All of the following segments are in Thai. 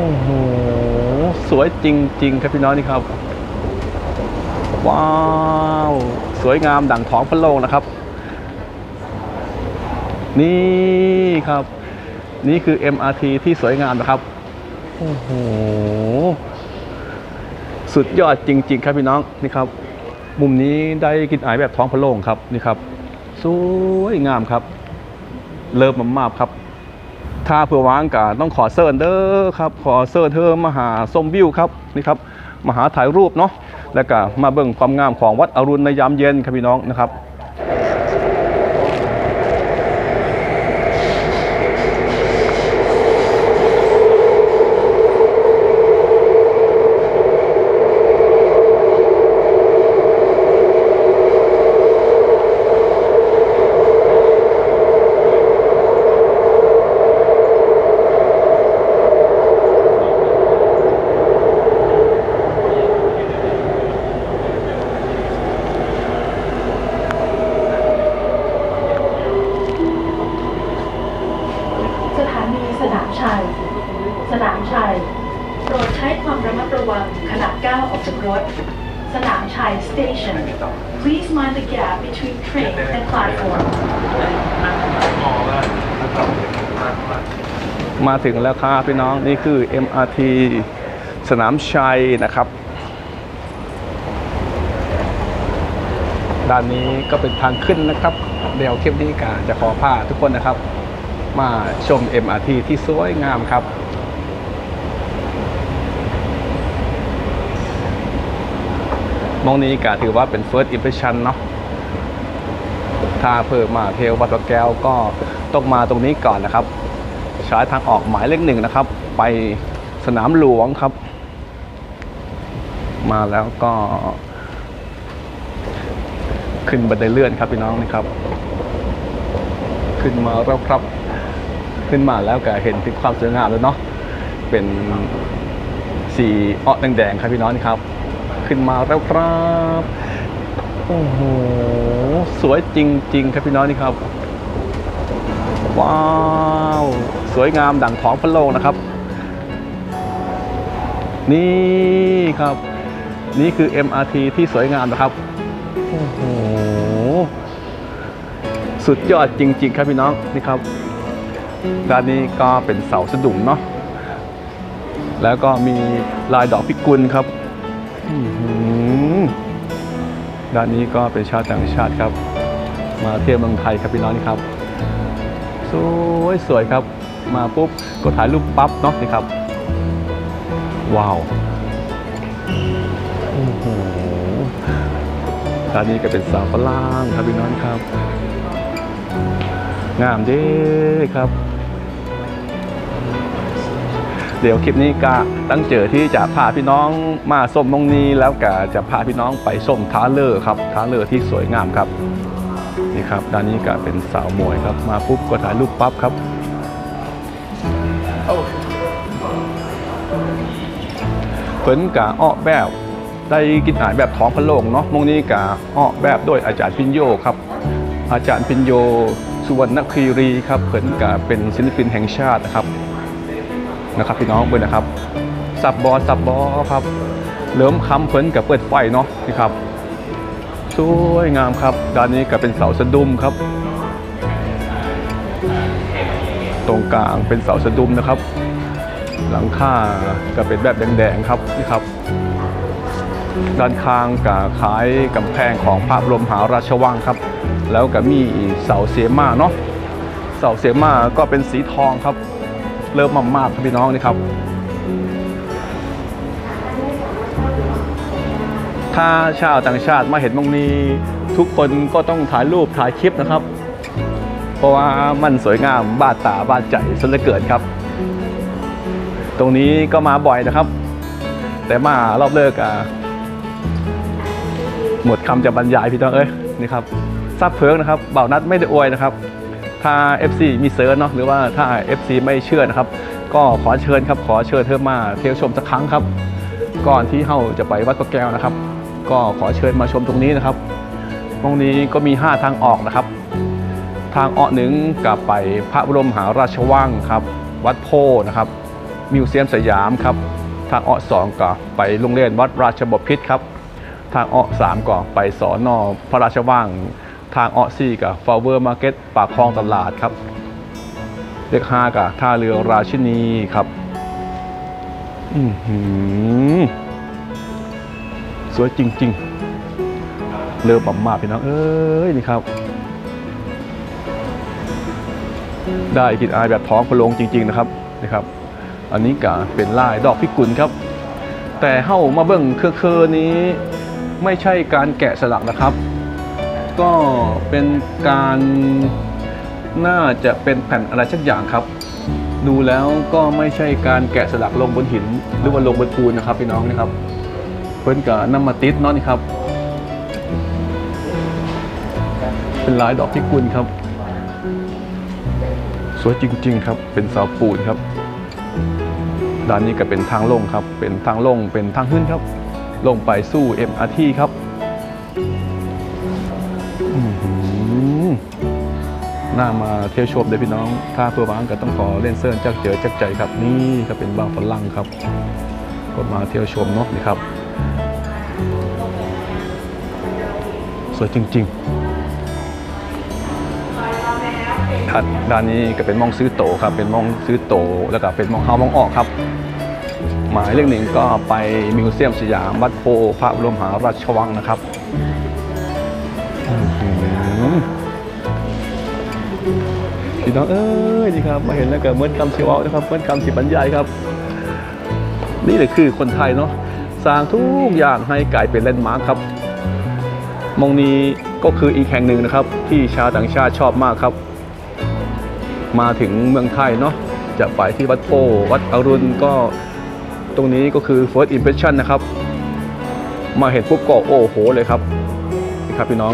โอ้โห สวยจริง ๆ ครับพี่น้องนี่ครับ ว้าว สวยงามดั่งท้องพระโลงนะครับ นี่ครับ นี่คือ MRT ที่สวยงามนะครับ โอ้โห สุดยอดจริง ๆ ครับพี่น้องนี่ครับ มุมนี้ได้กินอายแบบท้องพระโลงครับนี่ครับ สวยงามครับ เลิฟมากๆครับ ถ้าเผื่อวางกาต้องขอเซิร์นเด้อครับ ขอเซิร์นเธอมาหาสมวิวครับนี่ครับมาหาถ่ายรูปเนาะแล้วก็มาเบิ่งความงามของวัดอรุณในยามเย็นครับพี่น้องนะครับ สถานีสนามชัย สนามชัย โปรดใช้ความระมัดระวังขณะก้าวออกจาก รถ สนามชัย station please mind the gap between train and platform มาถึงแล้วครับพี่น้องนี่คือ MRT สนามชัยนะครับ ด้านนี้ก็เป็นทางขึ้นนะครับ เดี๋ยวคลิปนี้กาจะขอพาทุกคนนะครับ มาชม MRT ที่สวยงามครับ มองนี้กาถือว่าเป็น first impression เนาะถ้าเพิ่มมาเทววัดแก้วก็ต้องมาตรงนี้ก่อนนะครับ ใช้ทางออกหมายเลขหนึ่งนะครับ ไปสนามหลวงครับ มาแล้วก็ ขึ้นบันไดเลื่อนครับพี่น้องนี่ครับ ขึ้นมาแล้วครับ ขึ้นมาแล้วก็เห็นถึงความสวยงามแล้วเนาะเป็นสีอ้อแดงๆครับพี่น้องนี่ครับ ขึ้นมาแล้วครับโอ้โหสวยจริง ๆ ครับพี่น้องนี่ครับ ว้าว สวยงามดั่งท้องพระโลงนะครับ นี่ครับ นี่คือ MRT ที่สวยงามนะครับโอ้โหสุดยอดจริง ๆ ครับพี่น้องนี่ครับด้านนี้ก็เป็นเสาสะดุ้งเนาะแล้วก็มีลายดอกพิกุลครับ ด้านนี้ก็เป็นชาวต่างชาติครับ มาเที่ยวเมืองไทยครับพี่น้องนี่ครับสวยสวยครับ มาปุ๊บก็ถ่ายรูปปั๊บเนาะนี่ครับ ว้าวด้านนี้ก็เป็นสาวฝรั่งครับพี่น้องครับ งามเด้ครับ เดี๋ยวคลิปนี้ก็ตั้งเจอที่จะพาพี่น้องมาส้มมงนี้แล้วก็จะพาพี่น้องไปส้มท้าเลอร์ครับท้าเลอร์ที่สวยงามครับนี่ครับด้านนี้ก็เป็นสาวมวยครับมาปุ๊บก็ถ่ายรูปปั๊บครับเพิ่นกะอ้อแบบได้กินอาหารแบบท้องพระโลงเนาะมงนี้กะอ้อแบบโดยอาจารย์พิญโยครับ อาจารย์พิญโยสุวรรณคีรีครับเพิ่นกะเป็นศิลปินแห่งชาตินะครับ นะครับพี่น้องเบิ่งนะครับสับบอสับบอครับเหลิมคำเพิ่นกับเปิดไฟเนาะนี่ครับสวยงามครับด้านนี้ก็เป็นเสาสะดุ้มครับ ตรงกลางเป็นเสาสะดุ้มนะครับ หลังคาก็เป็นแบบแดงๆครับนี่ครับ ด้านข้างก็คล้ายกำแพงของพระบรมหาราชวังครับ แล้วก็มีเสาเสียมาเนาะเสาเสียมาก็เป็นสีทองครับ เริ่มมากๆครับพี่น้องนี่ครับ ถ้าชาวต่างชาติมาเห็นตรงนี้ทุกคนก็ต้องถ่ายรูปถ่ายคลิปนะครับ เพราะว่ามันสวยงามบาดตาบาดใจซะเหลือเกินครับ ตรงนี้ก็มาบ่อยนะครับ แต่มารอบเลิกอะหมดคำจะบรรยายพี่ต้องเอ้ยนี่ครับซับเพิงนะครับเบานัดไม่ได้อวยนะครับ ถ้า FC มีเซิร์ชเนาะหรือว่าถ้า FC ไม่เชื่อนะครับ ก็ขอเชิญครับขอเชิญเธอมาเที่ยวชมสักครั้งครับ ก่อนที่เฮาจะไปวัดพระแก้วนะครับ ก็ขอเชิญมาชมตรงนี้นะครับ ตรงนี้ก็มี 5 ทางออกนะครับ ทางออกหนึ่งกลับไปพระบรมหาราชวังครับ วัดโพนะครับมิวเซียมสยามครับ ทางอ้อสองก็ไปโรงเรียนวัดราชบพิตรครับ ทางอ้อสามก็ไปสอนอพระราชว่าง ทางออสี่ก็ฟาวเวอร์มาร์เก็ตปากคลองตลาดครับ เลขห้าก็ท่าเรือราชินีครับอือหือสวยจริง ๆ เรือปั๊มมาพี่น้อง เอ้ย นี่ครับ ได้กินอายแบบท้องพะโลงจริง ๆ นะครับนี่ครับ อันนี้ก็เป็นลายดอกพิกุลครับ แต่เข้ามาเบิ่งเครือๆนี้ ไม่ใช่การแกะสลักนะครับ ก็เป็นการน่าจะเป็นแผ่นอะไรสักอย่างครับ ดูแล้วก็ไม่ใช่การแกะสลักลงบนหิน หรือว่าลงบนปูนนะครับพี่น้องนะครับเพิ่นกับน้ำมาติดเนาะนี่ครับ เป็นลายดอกพิกุลครับ สวยจริง ๆ ครับ เป็นเสาปูนครับด้านนี้ก็เป็นทางลงครับ เป็นทางลงเป็นทางขึ้นครับ ลงไปสู้ MRT ครับ น่ามาเที่ยวชมเลยพี่น้อง ถ้าเพื่อวางก็ต้องขอเล่นเซิร์นจักเจอจักใจครับนี่ก็เป็นบางฝรั่งครับ ก็มาเที่ยวชมเนาะนี่ครับ สวยจริงๆด้านด้านนี้ก็เป็นมองซื้อโตครับ เป็นมองซื้อโตแล้วก็เป็นมองเฮามองออกครับ หมายเลขหนึ่งก็ไปมิวเซียมสยามวัดโพพระบรมหาราชวังนะครับ พี่น้องเอ้ยนี่ครับมาเห็นแล้วก็เหมือนคำชีวะนะครับเหมือนคำสิบรรยายครับ นี่แหละคือคนไทยเนาะสร้างทุกอย่างให้กลายเป็นแลนด์มาร์คครับมองนี้ก็คืออีกแห่งหนึ่งนะครับ ที่ชาวต่างชาติชอบมากครับ มาถึงเมืองไทยเนาะจะไปที่วัดโพวัดอรุณก็ตรงนี้ก็คือ first impression นะครับ มาเห็นปุ๊บก็โอ้โหเลยครับนี่ครับพี่น้อง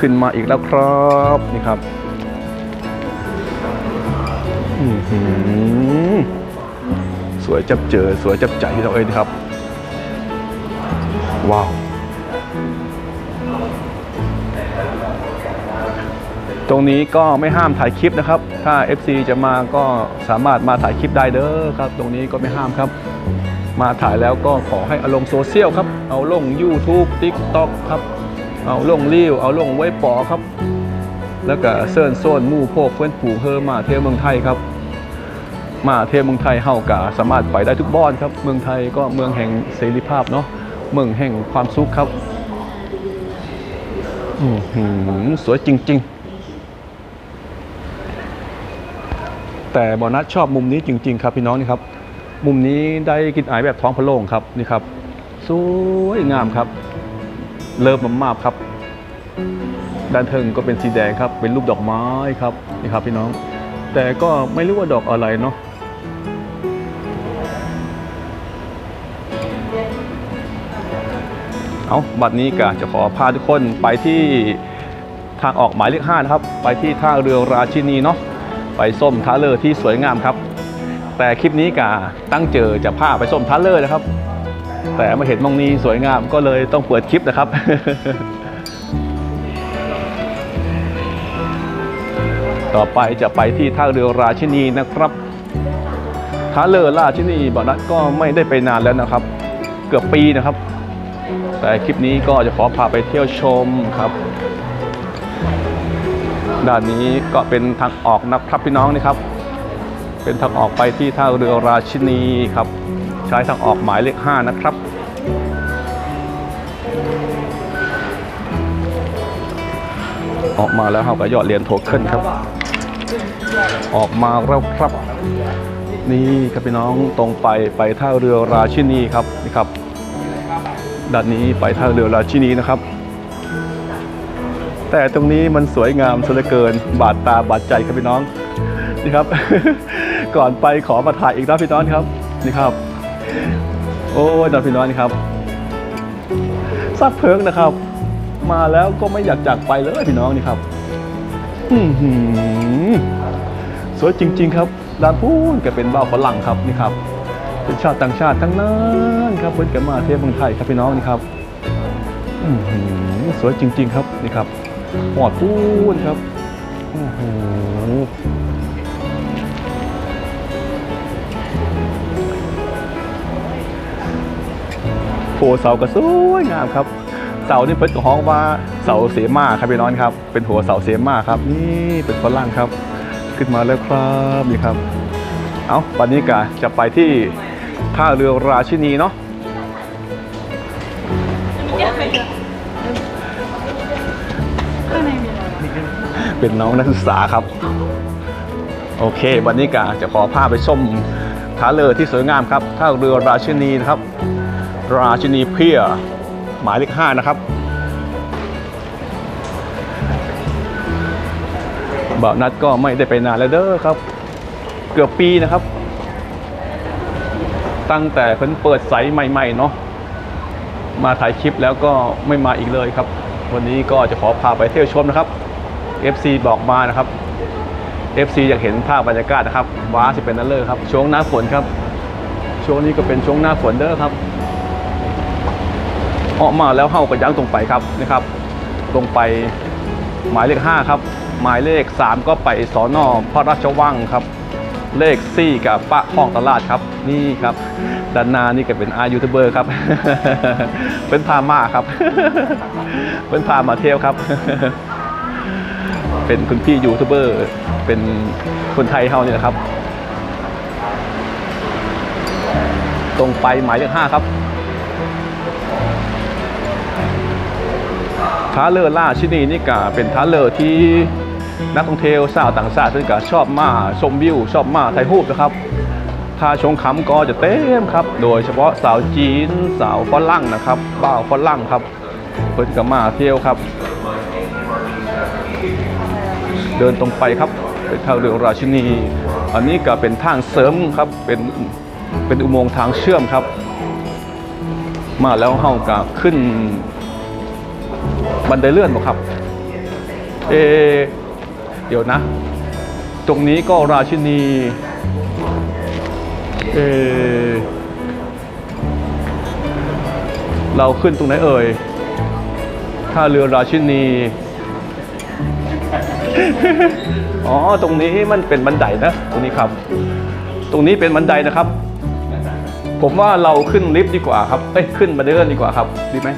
ขึ้นมาอีกแล้วครับนี่ครับ อื้อหือสวยจับเจอสวยจับใจที่เราเอ้ยนะครับ ว้าว ตรงนี้ก็ไม่ห้ามถ่ายคลิปนะครับ ถ้า FC จะมาก็สามารถมาถ่ายคลิปได้เด้อครับ ตรงนี้ก็ไม่ห้ามครับ มาถ่ายแล้วก็ขอให้อาลงโซเชียลครับ เอาลง YouTube TikTok ครับ เอาลงรีวเอาลงไว้ปอครับ แล้วก็เซิร์นโซนมู่พวกเพื่อนผู่เฮอมาเที่ยวเมืองไทยครับ มาเทเมืองไทยเฮากาสามารถไปได้ทุกบ้านครับ เมืองไทยก็เมืองแห่งเสรีภาพเนาะเมืองแห่งความสุขครับอือสวยจริง ๆ แต่บอนัสชอบมุมนี้จริง ๆ ครับพี่น้องนี่ครับ มุมนี้ได้กินอายแบบท้องพะโล่งครับนี่ครับสวยงามครับ เลิฟมากๆครับ ด้านเทิงก็เป็นสีแดงครับ เป็นรูปดอกไม้ครับนี่ครับพี่น้อง แต่ก็ไม่รู้ว่าดอกอะไรเนาะ เอาบัดนี้ก็จะขอพาทุกคนไปที่ทางออกหมายเลขห้านะครับ ไปที่ท่าเรือราชินีเนาะไปส้มท้าเลอที่สวยงามครับ แต่คลิปนี้กาตั้งเจอจะพาไปส้มท้าเลอนะครับ แต่มาเห็นมองนี้สวยงามก็เลยต้องเปิดคลิปนะครับต่อไปจะไปที่ท่าเรือราชินีนะครับท่าเรือราชินีบอกนัดก็ไม่ได้ไปนานแล้วนะครับ เกือบปีนะครับ แต่คลิปนี้ก็จะขอพาไปเที่ยวชมครับ ด้านนี้ก็เป็นทางออกนะครับพี่น้องนี่ครับ เป็นทางออกไปที่ท่าเรือราชินีครับ ใช้ทางออกหมายเลข 5 นะครับออกมาแล้วเขาก็ยอดเหรียญโทเค็นครับ ออกมาแล้วครับ นี่ครับพี่น้องตรงไปไปท่าเรือราชินีครับนี่ครับ ด้านนี้ไปท่าเรือราชินีนะครับ แต่ตรงนี้มันสวยงามสุดเลือเกิน บาดตาบาดใจครับพี่น้องนี่ครับ ก่อนไปขอมาถ่ายอีกนะพี่น้องครับนี่ครับ โอ้ยนะพี่น้องนี่ครับซับเพิงนะครับ มาแล้วก็ไม่อยากจากไปเลยพี่น้องนี่ครับอือหือสวยจริง ๆ ครับด้านพูนก็เป็นบ้าวฝรั่งครับนี่ครับ เป็นชาติต่างชาติทั้งนั้นครับเพื่อนกันมาเที่ยวเมืองไทยครับพี่น้องนี่ครับสวยจริง ๆ ครับนี่ครับหอดปูนครับโฟเสาก็สวยงามครับเสานี่เพิ่นก็ห้องว่าเสาเสมาครับพี่น้องครับ เป็นหัวเสาเสมาครับ นี่เป็นฝรั่งครับ ขึ้นมาแล้วครับนี่ครับ เอา้าวันนี้กะจะไปที่ ท่าเรือราชินีเนาะเป็นน้องนักศึกษาครับ โอเค วันนี้กะจะขอพาไปชมท่าเรือที่สวยงามครับท่าเรือราชินีนะครับ ราชินีเพียหมายเลขห้านะครับบ่าวนัดก็ไม่ได้ไปนานแล้วเด้อครับ เกือบปีนะครับ ตั้งแต่เพิ่นเปิดไซต์ใหม่ๆเนาะมาถ่ายคลิปแล้วก็ไม่มาอีกเลยครับ วันนี้ก็จะขอพาไปเที่ยวชมนะครับ FC บอกมานะครับ FC อยากเห็นภาพบรรยากาศนะครับว้าสิเป็นนั่นเลยครับ ช่วงหน้าฝนครับ ช่วงนี้ก็เป็นช่วงหน้าฝนเด้อครับออกมาแล้วเข้ากับยั้งตรงไปครับนะครับตรงไปหมายเลข 5 ครับ หมายเลข 3 ก็ไปสอนอพระราชวังครับ เลข4กับปะห้องตลาดครับ นี่ครับด้านหน้านี่ก็เป็นอายูทูบเบอร์ครับ เป็นพามาครับ เป็นพามาเที่ยวครับ เป็นคุณพี่ยูทูบเบอร์ เป็นคนไทยเฮานี่แหละครับ ตรงไปหมายเลข5ครับท้าเรือล่าชินีนี่ก็เป็นท้าเรือที่ นักท่องเที่ยวสาวต่างชาติซึ่งก็ชอบมาชมวิว ชอบมาถ่ายรูปนะครับถ้าชงคำก็จะเต็มครับ โดยเฉพาะสาวจีนสาวฝรั่งนะครับบ่าวฝรั่งครับเพิ่นก็มาเที่ยวครับ เดินตรงไปครับเป็นทางเรือราชินี อันนี้ก็เป็นทางเสริมครับเป็นเป็นอุโมงค์ทางเชื่อมครับ มาแล้วเฮาก็ขึ้น บันไดเลื่อนบอกครับ เอ เดี๋ยวนะ ตรงนี้ก็ราชินีเอเราขึ้นตรงไหนเอ่ยท่าเรือราชินี อ๋อ ตรงนี้มันเป็นบันไดนะ ตรงนี้ครับ ตรงนี้เป็นบันไดนะครับ ผมว่าเราขึ้นลิฟต์ดีกว่าครับ เอ้ย ขึ้นบันไดเลื่อนดีกว่าครับ ดีไหม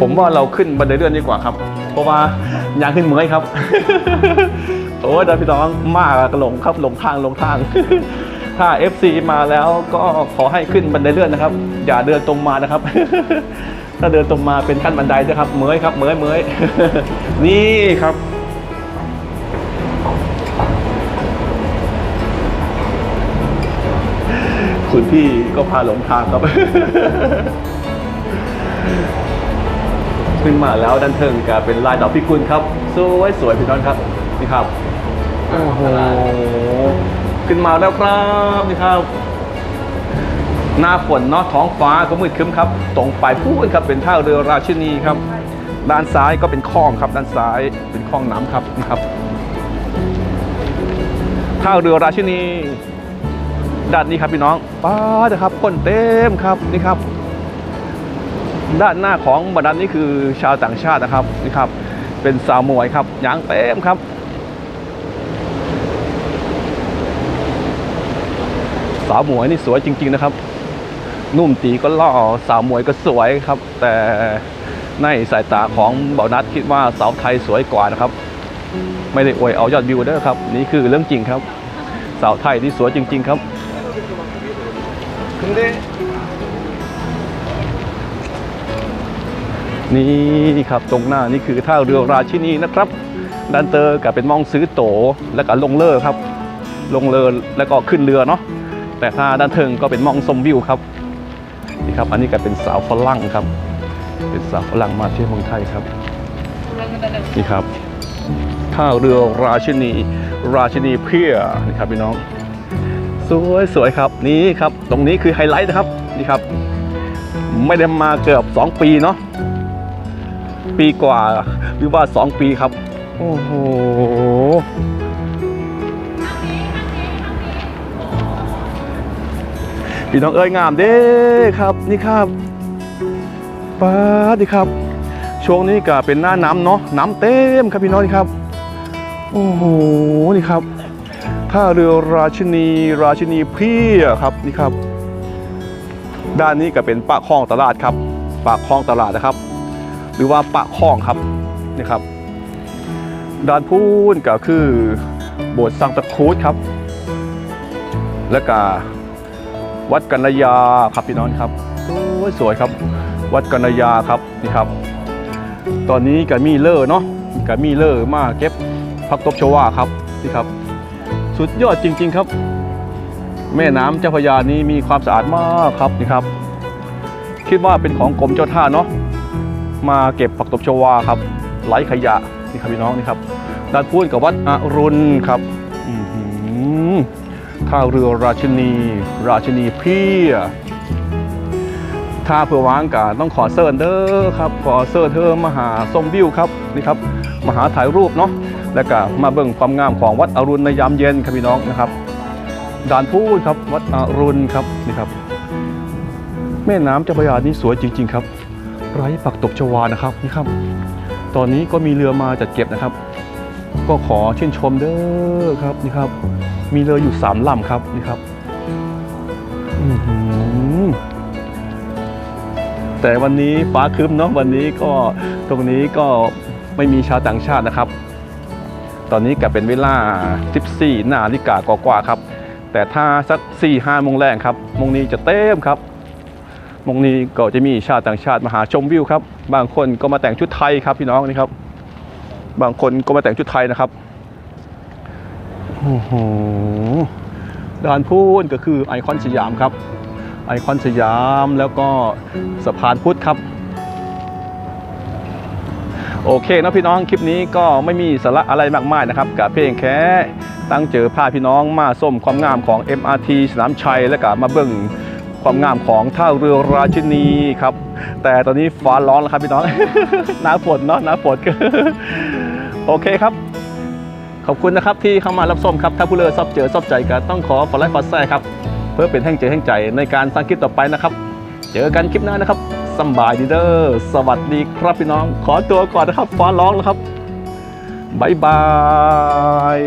ผมว่าเราขึ้นบันไดเลื่อนดีกว่าครับ เพราะว่าอยางขึ้นเมื่อยครับ โอ้ยดาพี่น้องมากอะหลงครับหลงทางหลงทาง ถ้า FC มาแล้วก็ขอให้ขึ้นบันไดเลื่อนนะครับ อย่าเดินตรงมานะครับ ถ้าเดินตรงมาเป็นขั้นบันไดนะครับเมื่อยครับเมื่อยเมื่อยนี่ครับคุณพี่ก็พาหลงทางครับ ขึ้นมาแล้วดันเทิงก็เป็นลายดอกพิกุลครับสวยสวยพี่น้องครับนี่ครับโอ้โหขึ้นมาแล้วครับนี่ครับ หน้าฝนเนาะท้องฟ้าก็มืดครึ้มครับ ตรงไปพูดครับเป็นท่าเรือราชินีครับ ด้านซ้ายก็เป็นคลองครับ ด้านซ้ายเป็นคลองน้ำครับนี่ครับท่าเรือราชินีด้านนี้ครับพี่น้องป้านะครับคนเต็มครับนี่ครับ ด้านหน้าของบรรดนนี้คือชาวต่างชาตินะครับนี่ครับ เป็นสาวมวยครับยางเต็มครับสาวมวยนี่สวยจริง ๆนะครับ นุ่มตีก็ล่อสาวมวยก็สวยครับ แต่ในสายตาของเบานัดคิดว่าสาวไทยสวยกว่านะครับ ไม่ได้อวยเอายอดวิวเด้อครับ นี่คือเรื่องจริงครับ สาวไทยที่สวยจริง ๆ ครับ นี่ครับตรงหน้านี่คือท่าเรือราชินีนะครับดันเตอร์กับเป็นมองซื้อโตแล้วก็ลงเรือครับ ลงเรือแล้วก็ขึ้นเรือเนาะแต่ถ้าด้านเทิงก็เป็นมองชมวิวครับนี่ครับ อันนี้ก็เป็นสาวฝรั่งครับ เป็นสาวฝรั่งมาเที่ยวเมืองไทยครับนี่ครับท่าเรือราชินี ราชินีเพียนี่ครับพี่น้อง สวยสวยครับนี่ครับ ตรงนี้คือไฮไลท์นะครับนี่ครับ ไม่ได้มาเกือบ 2 ปีเนาะ ปีกว่า หรือว่า 2 ปีครับ โอ้โหพี่น้องเอ้ยงามเด้ครับนี่ครับป้าดนี่ครับ ช่วงนี้ก็เป็นหน้าน้ำเนาะน้ำเต็มครับพี่น้องนี่ครับ โอ้โหนี่ครับท่าเรือราชินีราชินีเพี่ครับนี่ครับ ด้านนี้ก็เป็นปากคลองตลาดครับ ปากคลองตลาดนะครับ หรือว่าปากคลองครับนี่ครับด้านพูนก็คือโบสถ์สังตะคูดครับ และก็วัดกัญญาครับพี่น้องครับโอ้ยสวยครับ วัดกัญญาครับนี่ครับ ตอนนี้ก็มีเลอร์เนาะก็มีเลอร์มาเก็บผักตบชวาครับนี่ครับ สุดยอดจริง ๆครับ แม่น้ำเจ้าพระยานี้มีความสะอาดมากครับนี่ครับ คิดว่าเป็นของกรมเจ้าท่าเนาะ มาเก็บผักตบชวาครับไหลขยะนี่ครับพี่น้องนี่ครับด้านพูนกับวัดอรุณครับอื้อหือท่าเรือราชินี ราชินีเพียท่าเพื่อวางกาต้องขอเซิร์นเด้อครับ ขอเซิร์นเธอมหาส้มวิวครับนี่ครับมหาถ่ายรูปเนาะแล้วก็มาเบิ่งความงามของวัดอรุณในยามเย็นครับพี่น้องนะครับด่านพูดครับวัดอรุณครับนี่ครับ แม่น้ำเจ้าพระยานี่สวยจริง ๆ ครับ ไร้ปักตบชวานะครับนี่ครับ ตอนนี้ก็มีเรือมาจัดเก็บนะครับ ก็ขอชื่นชมเด้อครับนี่ครับ มีเรืออยู่สามลำครับนี่ครับแต่วันนี้ฟ้าครึ้มเนาะวันนี้ก็ตรงนี้ก็ไม่มีชาวต่างชาตินะครับ ตอนนี้ก็เป็นเวลา 14นาฬิกากว่าๆครับ แต่ถ้าสัก4 5โมงแรงครับโมงนี้จะเต็มครับ โมงนี้ก็จะมีชาวต่างชาติมาหาชมวิวครับ บางคนก็มาแต่งชุดไทยครับพี่น้องนี่ครับ บางคนก็มาแต่งชุดไทยนะครับโอ้โหด่านพูนก็คือไอคอนสยามครับ ไอคอนสยามแล้วก็สะพานพุทธครับโอเคนะพี่น้องคลิปนี้ก็ไม่มีสาระอะไรมากมายนะครับกับเพียงแค่ตั้งเจอพาพี่น้องมาส้มความงามของ MRT สนามชัยและก็มาเบิ่ง ความงามของท่าเรือราชินีครับ แต่ตอนนี้ฟ้าร้อนแล้วครับพี่น้อง หน้าฝนเนาะหน้าฝนโอเคครับ ขอบคุณนะครับที่เข้ามารับชมครับ ถ้าผู้เลือชอบเจอชอบใจก็ต้องขอฝอไลค์ฝอแซ่ครับ เพื่อเป็นแห่งเจอแห่งใจในการสร้างคลิปต่อไปนะครับ เจอกันคลิปหน้านะครับสบายดีเด้อสวัสดีครับพี่น้อง ขอตัวก่อนนะครับฟ้าร้องแล้วครับบ๊ายบาย